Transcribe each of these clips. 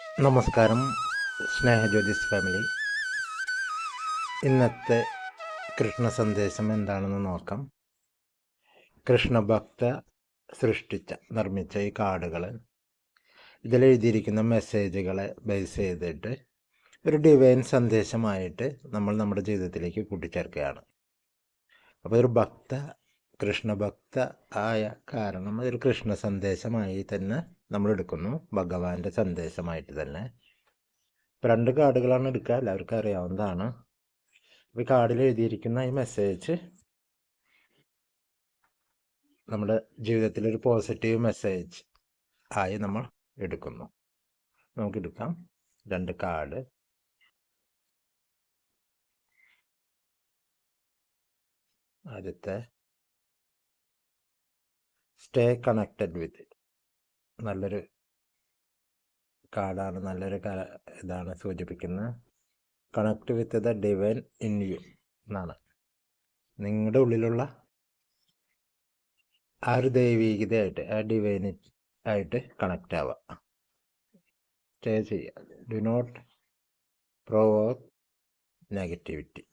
നമസ്കാരം സ്നേഹജ്യോതിസ് ഫാമിലി. ഇന്നത്തെ കൃഷ്ണ സന്ദേശം എന്താണെന്ന് നോക്കാം. കൃഷ്ണഭക്ത സൃഷ്ടിച്ച നിർമ്മിച്ച ഈ കാർഡുകൾ ഇതിലെഴുതിയിരിക്കുന്ന മെസ്സേജുകളെ ബേസ് ചെയ്തിട്ട് ഒരു ഡിവൈൻ സന്ദേശമായിട്ട് നമ്മൾ നമ്മുടെ ജീവിതത്തിലേക്ക് കൂട്ടിച്ചേർക്കുകയാണ്. അപ്പോൾ ഒരു ഭക്ത കൃഷ്ണഭക്ത ആയ കാരണം അതൊരു കൃഷ്ണ സന്ദേശമായി തന്നെ നമ്മൾ എടുക്കുന്നു ഭഗവാന്റെ സന്ദേശമായിട്ട് തന്നെ. രണ്ട് കാർഡുകളാണ് എടുക്കുക. എല്ലാവർക്കും അറിയാവുന്നതാണ്. ഈ കാർഡിൽ എഴുതിയിരിക്കുന്ന ഈ മെസ്സേജ് നമ്മുടെ ജീവിതത്തിലൊരു പോസിറ്റീവ് മെസ്സേജ് ആയി നമ്മൾ എടുക്കുന്നു. നമുക്ക് എടുക്കാം. രണ്ട് കാർഡ്. ആദ്യത്തെ. സ്റ്റേ കണക്റ്റഡ് വിത്ത് നല്ലൊരു കാർഡാണ് നല്ലൊരു ഇതാണ് സൂചിപ്പിക്കുന്നത്. Connect with the divine in you എന്നാണ്. നിങ്ങളുടെ ഉള്ളിലുള്ള ആ ഒരു ദൈവീകതയായിട്ട് ആ ഡിവൈൻ ആയിട്ട് കണക്റ്റ് ആവുക. സ്റ്റേ ചെയ്യുക. ഡു നോട്ട് പ്രോവോ നെഗറ്റിവിറ്റി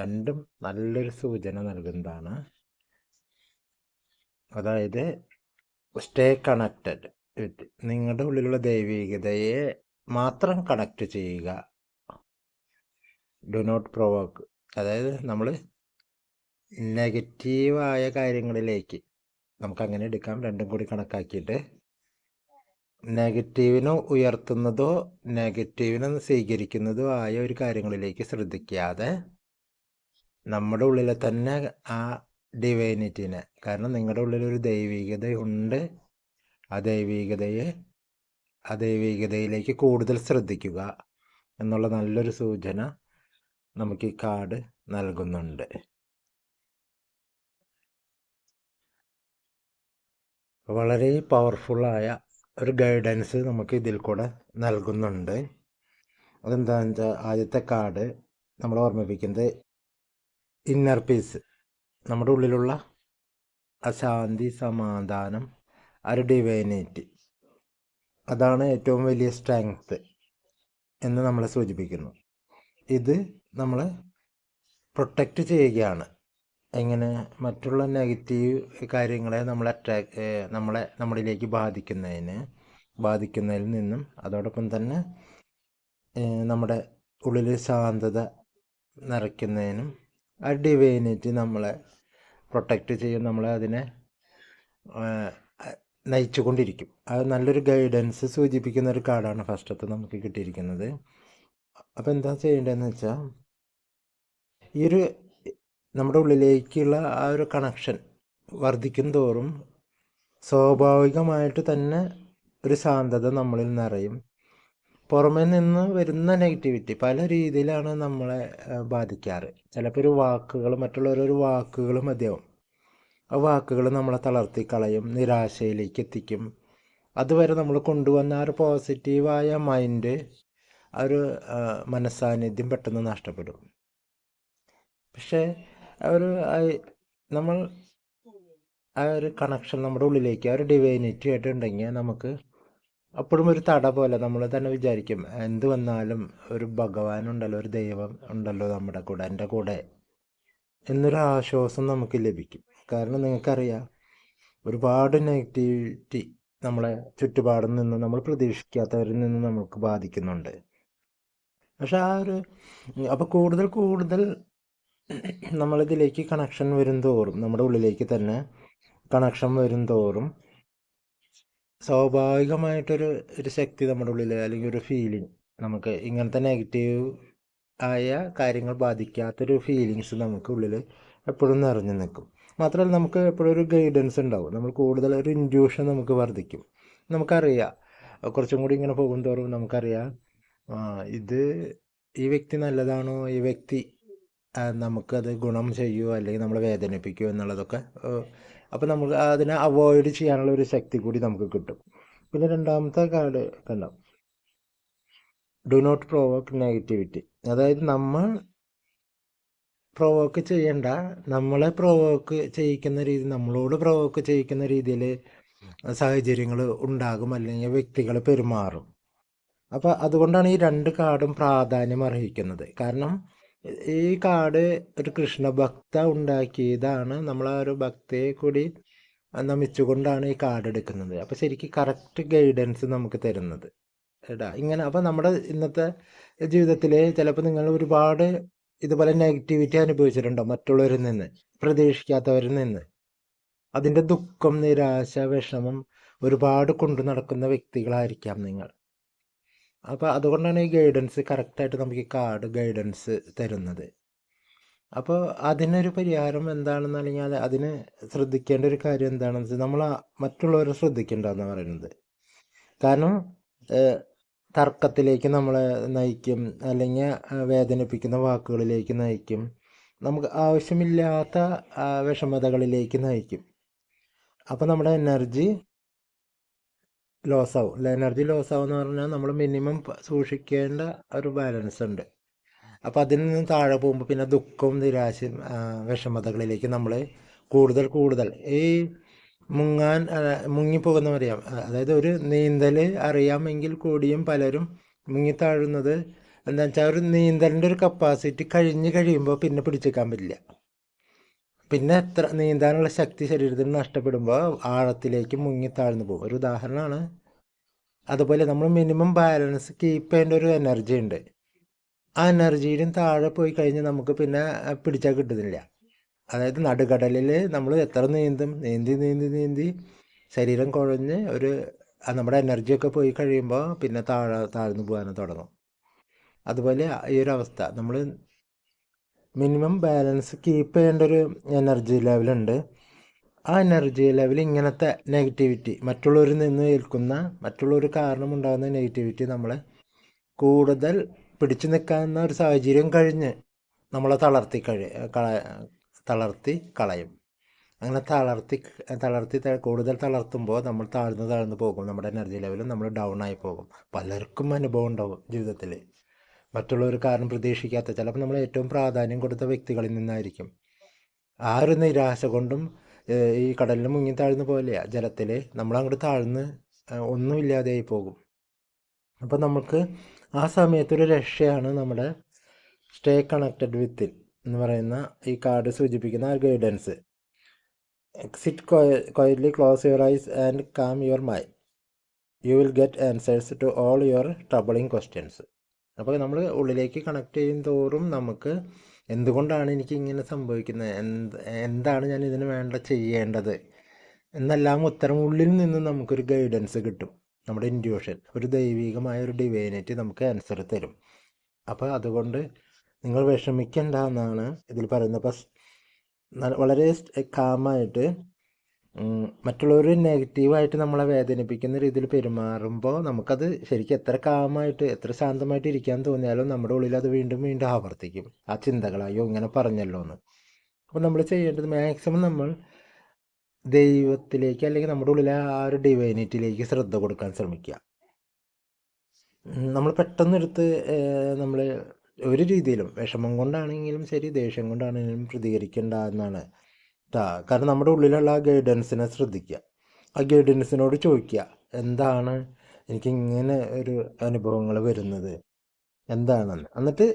രണ്ടും നല്ലൊരു സൂചന നൽകുന്നതാണ്. അതായത് സ്റ്റേ കണക്റ്റഡ് നിങ്ങളുടെ ഉള്ളിലുള്ള ദൈവികതയെ മാത്രം കണക്ട് ചെയ്യുക. ഡു നോട്ട് പ്രൊവോക്ക് അതായത് നമ്മൾ നെഗറ്റീവായ കാര്യങ്ങളിലേക്ക് നമുക്ക് അങ്ങനെ എടുക്കാം. രണ്ടും കൂടി കണക്കാക്കിയിട്ട് നെഗറ്റീവിനെ ഉയർത്തുന്നതോ നെഗറ്റീവിനെ സ്വീകരിക്കുന്നതോ ആയ ഒരു കാര്യങ്ങളിലേക്ക് ശ്രദ്ധിക്കാതെ നമ്മുടെ ഉള്ളിലെ തന്നെ ആ ഡിവൈനിറ്റിനെ കാരണം നിങ്ങളുടെ ഉള്ളിൽ ഒരു ദൈവികത ഉണ്ട്. ആ ദൈവീകതയെ ആ ദൈവീകതയിലേക്ക് കൂടുതൽ ശ്രദ്ധിക്കുക എന്നുള്ള നല്ലൊരു സൂചന നമുക്ക് ഈ കാർഡ് നൽകുന്നുണ്ട്. വളരെ പവർഫുള്ളായ ഒരു ഗൈഡൻസ് നമുക്ക് ഇതിൽ കൂടെ നൽകുന്നുണ്ട്. അതെന്താണെന്ന് വെച്ചാൽ ആദ്യത്തെ കാർഡ് നമ്മൾ ഓർമ്മിപ്പിക്കുന്നത് ഇന്നർ പീസ്. നമ്മുടെ ഉള്ളിലുള്ള അശാന്തി സമാധാനം ഡിവൈനിറ്റി അതാണ് ഏറ്റവും വലിയ സ്ട്രെങ്ത് എന്ന് നമ്മളെ സൂചിപ്പിക്കുന്നു. ഇത് നമ്മൾ പ്രൊട്ടക്റ്റ് ചെയ്യുകയാണ്. എങ്ങനെ മറ്റുള്ള നെഗറ്റീവ് കാര്യങ്ങളെ നമ്മൾ അട്രാക് നമ്മളെ നമ്മളിലേക്ക് ബാധിക്കുന്നതിന് ബാധിക്കുന്നതിൽ നിന്നും അതോടൊപ്പം തന്നെ നമ്മുടെ ഉള്ളിൽ ശാന്തത നിറയ്ക്കുന്നതിനും ആ ഡിവൈനിറ്റി നമ്മളെ പ്രൊട്ടക്റ്റ് ചെയ്യും. നമ്മളെ അതിനെ നയിച്ചുകൊണ്ടിരിക്കും. അത് നല്ലൊരു ഗൈഡൻസ് സൂചിപ്പിക്കുന്ന ഒരു കാർഡാണ് ഫസ്റ്റത്തെ നമുക്ക് കിട്ടിയിരിക്കുന്നത്. അപ്പോൾ എന്താ ചെയ്യേണ്ടതെന്ന് വെച്ചാൽ ഈ ഒരു നമ്മുടെ ഉള്ളിലേക്കുള്ള ആ ഒരു കണക്ഷൻ വർദ്ധിക്കും തോറും സ്വാഭാവികമായിട്ട് തന്നെ ഒരു ശാന്തത നമ്മളിൽ നിറയും. പുറമേ നിന്ന് വരുന്ന നെഗറ്റിവിറ്റി പല രീതിയിലാണ് നമ്മളെ ബാധിക്കാറ്. ചിലപ്പോൾ ഒരു വാക്കുകൾ മറ്റുള്ളവരൊരു വാക്കുകൾ മതിയാവും. ആ വാക്കുകൾ നമ്മളെ തളർത്തി കളയും നിരാശയിലേക്ക് എത്തിക്കും. അതുവരെ നമ്മൾ കൊണ്ടുവന്ന ആ ഒരു പോസിറ്റീവായ മൈൻഡ് ആ ഒരു മനസ്സാന്നിധ്യം പെട്ടെന്ന് നഷ്ടപ്പെടും. പക്ഷേ ഒരു നമ്മൾ ആ ഒരു കണക്ഷൻ നമ്മുടെ ഉള്ളിലേക്ക് ആ ഒരു ഡിവൈനിറ്റി ആയിട്ട് ഉണ്ടെങ്കിൽ നമുക്ക് അപ്പോഴും ഒരു തട പോലെ നമ്മൾ തന്നെ വിചാരിക്കും എന്ത് വന്നാലും ഒരു ഭഗവാൻ ഉണ്ടല്ലോ ഒരു ദൈവം ഉണ്ടല്ലോ നമ്മുടെ കൂടെ എന്റെ കൂടെ എന്നൊരു ആശ്വാസം നമുക്ക് ലഭിക്കും. കാരണം നിങ്ങൾക്കറിയാം ഒരുപാട് നെഗറ്റിവിറ്റി നമ്മളെ ചുറ്റുപാടിൽ നിന്ന് നമ്മൾ പ്രതീക്ഷിക്കാത്തവരിൽ നിന്ന് നമുക്ക് ബാധിക്കുന്നുണ്ട്. പക്ഷെ ആ ഒരു അപ്പോൾ കൂടുതൽ കൂടുതൽ നമ്മളിതിലേക്ക് കണക്ഷൻ വരും തോറും നമ്മുടെ ഉള്ളിലേക്ക് തന്നെ കണക്ഷൻ വരും തോറും സ്വാഭാവികമായിട്ടൊരു ഒരു ശക്തി നമ്മുടെ ഉള്ളിൽ അല്ലെങ്കിൽ ഒരു ഫീലിംഗ് നമുക്ക് ഇങ്ങനത്തെ നെഗറ്റീവ് ആയ കാര്യങ്ങൾ ബാധിക്കാത്തൊരു ഫീലിങ്സ് നമുക്ക് ഉള്ളിൽ എപ്പോഴും നിറഞ്ഞു നിൽക്കും. മാത്രമല്ല നമുക്ക് എപ്പോഴും ഒരു ഗൈഡൻസ് ഉണ്ടാവും. നമ്മൾ കൂടുതൽ ഒരു ഇൻഡ്യൂഷൻ നമുക്ക് വർദ്ധിക്കും. നമുക്കറിയാം. കുറച്ചും കൂടി ഇങ്ങനെ പോകും തോറും നമുക്കറിയാം ഇത് ഈ വ്യക്തി നല്ലതാണോ? ഈ വ്യക്തി നമുക്കത് ഗുണം ചെയ്യുമോ അല്ലെങ്കിൽ നമ്മളെ വേദനിപ്പിക്കുമോ എന്നുള്ളതൊക്കെ അപ്പോൾ നമ്മൾ അതിനെ അവോയ്ഡ് ചെയ്യാനുള്ള ഒരു ശക്തി കൂടി നമുക്ക് കിട്ടും. പിന്നെ രണ്ടാമത്തെ കാർഡ് കണ്ടോ? ഡു നോട്ട് പ്രൊവോക്ക് നെഗറ്റിവിറ്റി അതായത് നമ്മൾ പ്രൊവോക്ക് ചെയ്യണ്ട. നമ്മളെ പ്രൊവോക്ക് ചെയ്യിക്കുന്ന രീതി നമ്മളോട് പ്രൊവോക്ക് ചെയ്യിക്കുന്ന രീതിയിൽ സാഹചര്യങ്ങൾ ഉണ്ടാകും അല്ലെങ്കിൽ വ്യക്തികൾ പെരുമാറും. അപ്പോൾ അതുകൊണ്ടാണ് ഈ രണ്ട് കാർഡും പ്രാധാന്യം അർഹിക്കുന്നത്. കാരണം ഈ കാർഡ് ഒരു കൃഷ്ണഭക്ത ഉണ്ടാക്കിയതാണ്. നമ്മൾ ആ ഒരു ഭക്തയെ കൂടി നമിച്ചുകൊണ്ടാണ് ഈ കാർഡ് എടുക്കുന്നത്. അപ്പോൾ ശരിക്കും കറക്റ്റ് ഗൈഡൻസ് നമുക്ക് തരുന്നത്. എടാ ഇങ്ങനെ അപ്പോൾ നമ്മുടെ ഇന്നത്തെ ജീവിതത്തിൽ ചിലപ്പോൾ നിങ്ങൾ ഒരുപാട് ഇതുപോലെ നെഗറ്റിവിറ്റി അനുഭവിച്ചിട്ടുണ്ടോ മറ്റുള്ളവരിൽ നിന്ന്? പ്രതീക്ഷിക്കാത്തവരിൽ നിന്ന്? അതിന്റെ ദുഃഖം നിരാശ വിഷമം ഒരുപാട് കൊണ്ടു നടക്കുന്ന വ്യക്തികളായിരിക്കാം നിങ്ങൾ. അപ്പോൾ അതുകൊണ്ടാണ് ഈ ഗൈഡൻസ് കറക്റ്റായിട്ട് നമുക്ക് ഈ കാർഡ് ഗൈഡൻസ് തരുന്നത്. അപ്പോൾ അതിനൊരു പരിഹാരം എന്താണെന്ന് പറഞ്ഞാൽ അതിന് ശ്രദ്ധിക്കേണ്ട ഒരു കാര്യം എന്താണെന്ന് വെച്ചാൽ നമ്മൾ മറ്റുള്ളവരെ ശ്രദ്ധിക്കേണ്ടതെന്ന് പറയുന്നത്. കാരണം തർക്കത്തിലേക്ക് നമ്മളെ നയിക്കും അല്ലെങ്കിൽ വേദനിപ്പിക്കുന്ന വാക്കുകളിലേക്ക് നയിക്കും. നമുക്ക് ആവശ്യമില്ലാത്ത വിഷമതകളിലേക്ക് നയിക്കും. അപ്പോൾ നമ്മുടെ എനർജി ലോസ് ആവും എനർജി ലോസ് ആവും എന്ന് പറഞ്ഞാൽ നമ്മൾ മിനിമം സൂക്ഷിക്കേണ്ട ഒരു ബാലൻസ് ഉണ്ട്. അപ്പോൾ അതിൽ നിന്ന് താഴെ പോകുമ്പോൾ പിന്നെ ദുഃഖവും നിരാശയും വിഷമതകളിലേക്ക് നമ്മൾ കൂടുതൽ കൂടുതൽ ഈ മുങ്ങാൻ മുങ്ങിപ്പോകുന്നവരെയാം അതായത് ഒരു നീന്തൽ അറിയാമെങ്കിൽ കൂടിയും പലരും മുങ്ങിത്താഴുന്നത് എന്താ വെച്ചാൽ ഒരു നീന്തലിന്റെ ഒരു കപ്പാസിറ്റി കഴിഞ്ഞ് കഴിയുമ്പോൾ പിന്നെ പിടിച്ചേക്കാൻ പറ്റില്ല. പിന്നെ എത്ര നീന്താനുള്ള ശക്തി ശരീരത്തിന് നഷ്ടപ്പെടുമ്പോൾ ആഴത്തിലേക്ക് മുങ്ങി താഴ്ന്നു പോകും. ഒരു ഉദാഹരണമാണ് അതുപോലെ നമ്മൾ മിനിമം ബാലൻസ് കീപ്പ് ചെയ്യേണ്ട ഒരു എനർജി ഉണ്ട്. ആ എനർജിയിലും താഴെ പോയി കഴിഞ്ഞ് നമുക്ക് പിന്നെ പിടിച്ചാൽ കിട്ടുന്നില്ല. അതായത് നടുകടലിൽ നമ്മൾ എത്ര നീന്തും നീന്തി നീന്തി നീന്തി ശരീരം കുഴഞ്ഞ് ഒരു നമ്മുടെ എനർജിയൊക്കെ പോയി കഴിയുമ്പോൾ പിന്നെ താഴെ താഴ്ന്നു പോകാൻ തുടങ്ങും. അതുപോലെ ഈ ഒരു അവസ്ഥ. നമ്മൾ മിനിമം ബാലൻസ് കീപ്പ് ചെയ്യേണ്ട ഒരു എനർജി ലെവലുണ്ട് ആ എനർജി ലെവൽ ഇങ്ങനത്തെ നെഗറ്റിവിറ്റി മറ്റുള്ളവരിൽ നിന്ന് ഏൽക്കുന്ന മറ്റുള്ളവർ കാരണം ഉണ്ടാകുന്ന നെഗറ്റിവിറ്റി നമ്മളെ കൂടുതൽ പിടിച്ചു നിൽക്കാവുന്ന ഒരു സാഹചര്യം കഴിഞ്ഞ് നമ്മളെ തളർത്തി കഴി തളർത്തി കളയും. അങ്ങനെ തളർത്തി തളർത്തി കൂടുതൽ തളർത്തുമ്പോൾ നമ്മൾ താഴ്ന്നു താഴ്ന്നു പോകും. നമ്മുടെ എനർജി ലെവലും നമ്മൾ ഡൗൺ ആയി പോകും. പലർക്കും അനുഭവം ഉണ്ടാവും ജീവിതത്തിൽ. മറ്റുള്ളവർ കാരണം പ്രതീക്ഷിക്കാത്ത ചിലപ്പോൾ നമ്മൾ ഏറ്റവും പ്രാധാന്യം കൊടുത്ത വ്യക്തികളിൽ നിന്നായിരിക്കും. ആ ഒരു നിരാശ കൊണ്ടും ഈ കടലിൽ മുങ്ങി താഴ്ന്നു പോലെയാണ് ജലത്തിൽ നമ്മൾ നമ്മളങ്ങോട്ട് താഴ്ന്ന് ഒന്നുമില്ലാതെയായി പോകും. അപ്പോൾ നമുക്ക് ആ സമയത്തൊരു രക്ഷയാണ് നമ്മുടെ സ്റ്റേ കണക്റ്റഡ് വിത്തിൽ എന്ന് പറയുന്ന ഈ കാർഡ് സൂചിപ്പിക്കുന്ന guidance exit quietly close your eyes and calm your mind you will get answers to all your troubling questions അപ്പോൾ നമ്മൾ ഉള്ളിലേക്ക് കണക്ട് ചെയ്യും തോറും നമുക്ക് എന്തുകൊണ്ടാണ് എനിക്ക് ഇങ്ങനെ സംഭവിക്കുന്നത് എന്ത് എന്താണ് ഞാൻ ഇതിന് വേണ്ട ചെയ്യേണ്ടത്? എന്നെല്ലാം ഉത്തരം ഉള്ളിൽ നിന്ന് നമുക്കൊരു ഗൈഡൻസ് കിട്ടും. നമ്മുടെ ഇൻഡ്യൂഷൻ ഒരു ദൈവികമായ ഒരു ഡിവൈനിറ്റി നമുക്ക് ആൻസർ തരും. അപ്പോൾ അതുകൊണ്ട് നിങ്ങൾ വിഷമിക്കേണ്ട എന്നാണ് ഇതിൽ പറയുന്നത്. അപ്പം വളരെ കാമായിട്ട് മറ്റുള്ളവർ നെഗറ്റീവായിട്ട് നമ്മളെ വേദനിപ്പിക്കുന്ന രീതിയിൽ പെരുമാറുമ്പോൾ നമുക്കത് ശരിക്കും എത്ര കാമായിട്ട് എത്ര ശാന്തമായിട്ട് ഇരിക്കാൻ തോന്നിയാലും നമ്മുടെ ഉള്ളിൽ അത് വീണ്ടും വീണ്ടും ആവർത്തിക്കും. ആ ചിന്തകളായോ ഇങ്ങനെ പറഞ്ഞല്ലോ എന്ന് അപ്പോൾ നമ്മൾ ചെയ്യേണ്ടത് മാക്സിമം നമ്മൾ ദൈവത്തിലേക്ക് അല്ലെങ്കിൽ നമ്മുടെ ഉള്ളിലെ ആ ഒരു ഡിവൈനിറ്റിയിലേക്ക് ശ്രദ്ധ കൊടുക്കാൻ ശ്രമിക്കുക. നമ്മൾ പെട്ടെന്നെടുത്ത് നമ്മൾ ഒരു രീതിയിലും വിഷമം കൊണ്ടാണെങ്കിലും ശരി ദേഷ്യം കൊണ്ടാണെങ്കിലും പ്രതികരിക്കേണ്ട എന്നാണ് കാരണം നമ്മുടെ ഉള്ളിലുള്ള ആ ഗൈഡൻസിനെ ശ്രദ്ധിക്കുക ആ ഗൈഡൻസിനോട് ചോദിക്കുക എന്താണ് എനിക്ക് ഇങ്ങനെ ഒരു അനുഭവങ്ങൾ വരുന്നത്? എന്താണെന്ന്. എന്നിട്ട്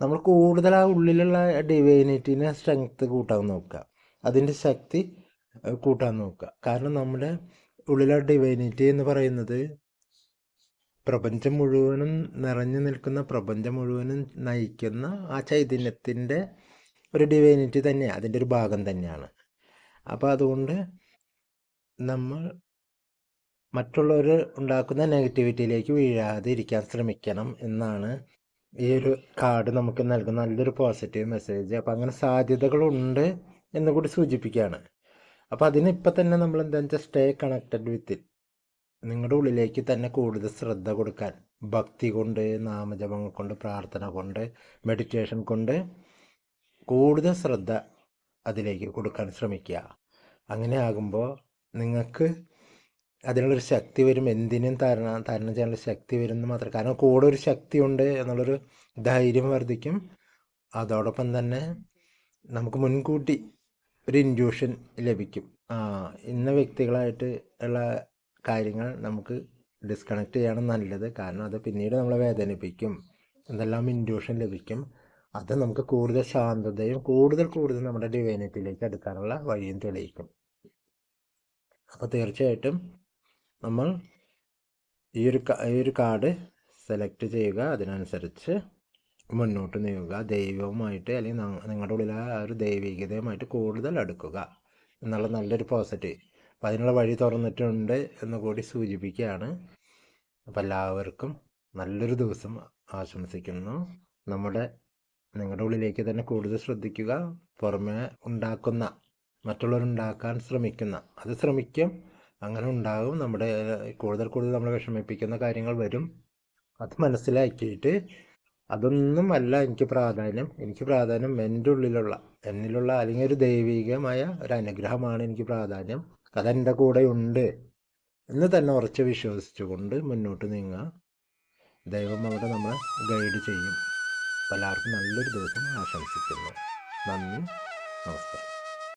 നമ്മൾ കൂടുതൽ ആ ഉള്ളിലുള്ള ഡിവൈനിറ്റിനെ സ്ട്രെങ്ത്ത് കൂട്ടാൻ നോക്കുക അതിന്റെ ശക്തി കൂട്ടാൻ നോക്കുക കാരണം നമ്മുടെ ഉള്ളിലുള്ള ഡിവൈനിറ്റി എന്ന് പറയുന്നത് പ്രപഞ്ചം മുഴുവനും നിറഞ്ഞു നിൽക്കുന്ന പ്രപഞ്ചം മുഴുവനും നയിക്കുന്ന ആ ചൈതന്യത്തിന്റെ ഒരു ഡിവൈനിറ്റി തന്നെയാണ് അതിന്റെ ഒരു ഭാഗം തന്നെയാണ്. അപ്പോൾ അതുകൊണ്ട് നമ്മൾ മറ്റുള്ളവർ ഉണ്ടാക്കുന്ന നെഗറ്റിവിറ്റിയിലേക്ക് വീഴാതെ ഇരിക്കാൻ ശ്രമിക്കണം എന്നാണ് ഈ ഒരു കാർഡ് നമുക്ക് നൽകുന്ന നല്ലൊരു പോസിറ്റീവ് മെസ്സേജ് അപ്പോൾ അങ്ങനെ സാധ്യതകളുണ്ട് എന്നുകൂടി സൂചിപ്പിക്കുകയാണ്. അപ്പോൾ അതിന് ഇപ്പം തന്നെ നമ്മൾ എന്താണെന്ന് വെച്ചാൽ സ്റ്റേ കണക്റ്റഡ് വിത്ത് നിങ്ങളുടെ ഉള്ളിലേക്ക് തന്നെ കൂടുതൽ ശ്രദ്ധ കൊടുക്കാൻ ഭക്തി കൊണ്ട് നാമജപങ്ങൾ കൊണ്ട് പ്രാർത്ഥന കൊണ്ട് മെഡിറ്റേഷൻ കൊണ്ട് കൂടുതൽ ശ്രദ്ധ അതിലേക്ക് കൊടുക്കാൻ ശ്രമിക്കുക. അങ്ങനെ ആകുമ്പോൾ നിങ്ങൾക്ക് അതിനുള്ളൊരു ശക്തി വരും. എന്തിനും തരണം തരണം ചെയ്യാനുള്ള ശക്തി വരും മാത്രം. കാരണം കൂടെ ഒരു ശക്തി ഉണ്ട് എന്നുള്ളൊരു ധൈര്യം വർദ്ധിക്കും. അതോടൊപ്പം തന്നെ നമുക്ക് മുൻകൂട്ടി ഒരു ഇൻഡ്യൂഷൻ ലഭിക്കും. ആ ഇന്ന വ്യക്തികളായിട്ട് ഉള്ള കാര്യങ്ങൾ നമുക്ക് ഡിസ്കണക്ട് ചെയ്യണം നല്ലത്. കാരണം അത് പിന്നീട് നമ്മളെ വേദനിപ്പിക്കും. എന്തെല്ലാം ഇൻഡ്യൂഷൻ ലഭിക്കും. അത് നമുക്ക് കൂടുതൽ ശാന്തതയും കൂടുതൽ കൂടുതൽ നമ്മുടെ ഡിവൈനിറ്റിയിലേക്ക് എടുക്കാനുള്ള വഴിയും തെളിയിക്കും. അപ്പോൾ തീർച്ചയായിട്ടും നമ്മൾ ഈ ഒരു ഈ ഒരു കാർഡ് സെലക്ട് ചെയ്യുക. അതിനനുസരിച്ച് മുന്നോട്ട് നീങ്ങുക. ദൈവവുമായിട്ട് അല്ലെങ്കിൽ നിങ്ങളുടെ ഉള്ളിലെ ആ ഒരു ദൈവികതയുമായിട്ട് കൂടുതൽ അടുക്കുക. എന്നുള്ള നല്ലൊരു പോസിറ്റീവ് അപ്പം അതിനുള്ള വഴി തുറന്നിട്ടുണ്ട് എന്ന് കൂടി സൂചിപ്പിക്കുകയാണ്. അപ്പോൾ എല്ലാവർക്കും നല്ലൊരു ദിവസം ആശംസിക്കുന്നു. നമ്മുടെ നിങ്ങളുടെ ഉള്ളിലേക്ക് തന്നെ കൂടുതൽ ശ്രദ്ധിക്കുക. പുറമെ ഉണ്ടാക്കുന്ന മറ്റുള്ളവരുണ്ടാക്കാൻ ശ്രമിക്കുന്ന അത് ശ്രമിക്കും. അങ്ങനെ ഉണ്ടാകും. നമ്മുടെ കൂടുതൽ കൂടുതൽ നമ്മളെ വിഷമിപ്പിക്കുന്ന കാര്യങ്ങൾ വരും. അത് മനസ്സിലാക്കിയിട്ട് അതൊന്നും അല്ല എനിക്ക് പ്രാധാന്യം. എനിക്ക് പ്രാധാന്യം എന്റെ ഉള്ളിലുള്ള എന്നിലുള്ള അല്ലെങ്കിൽ ഒരു ദൈവികമായ ഒരു അനുഗ്രഹമാണ് എനിക്ക് പ്രാധാന്യം. അതെന്റെ കൂടെ ഉണ്ട് എന്ന് തന്നെ ഉറച്ച് വിശ്വസിച്ചുകൊണ്ട് മുന്നോട്ട് നീങ്ങുക. ദൈവം അവിടെ നമ്മളെ ഗൈഡ് ചെയ്യും. പലർക്കും നല്ലൊരു ദിവസം ആശംസിക്കുന്നു. നന്ദി. നമസ്കാരം.